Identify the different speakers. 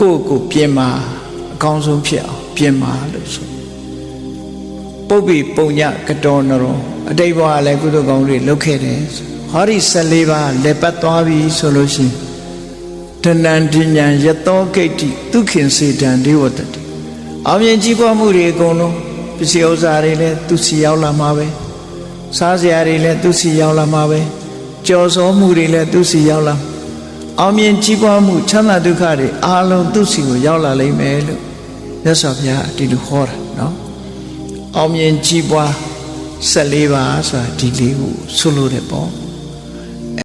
Speaker 1: ကိုယ့်ကိုယ်ပြင်မာအကောင်းဆုံးဖြစ်အောင်ပြင်မာလို့ဆိုပုပ္ပိပုံညကတောနရောအတိတ်ဘဝလည်းကုသိုလ်ကောင်းတွေလုပ်ခဲ့တယ်ဆိုဟောဒီ14ပါးလက်ပတ်သွားပြီဆိုလို့ရှိရင်တဏ္ဍဉ္ဉံယတောဂိတ္တိဒုခင်စေတံဒေဝတတိအောင်မြင်ကြီးပွားမှုတွေအကုန်လုံးပစ္စည်းဥစ္စာတွေလည်းသူစီရောက်လာမှာပဲစားစရာတွေလည်းသူစီရောက်လာမှာပဲကြော်စောမှုတွေလည်းသူစီရောက်လာ အောင်မြင်ကြီးပွားမှုချမ်းသာဒုက္ခတွေအားလုံးသူစီကိုရောက်လာလိမ့်မယ်လို့မြတ်စွာဘုရားဒီလိုဟောတာနော်အောင်မြင်ကြီးပွား14ပါးဆိုတာဒီလေးကိုဆိုလိုတယ်ပေါ့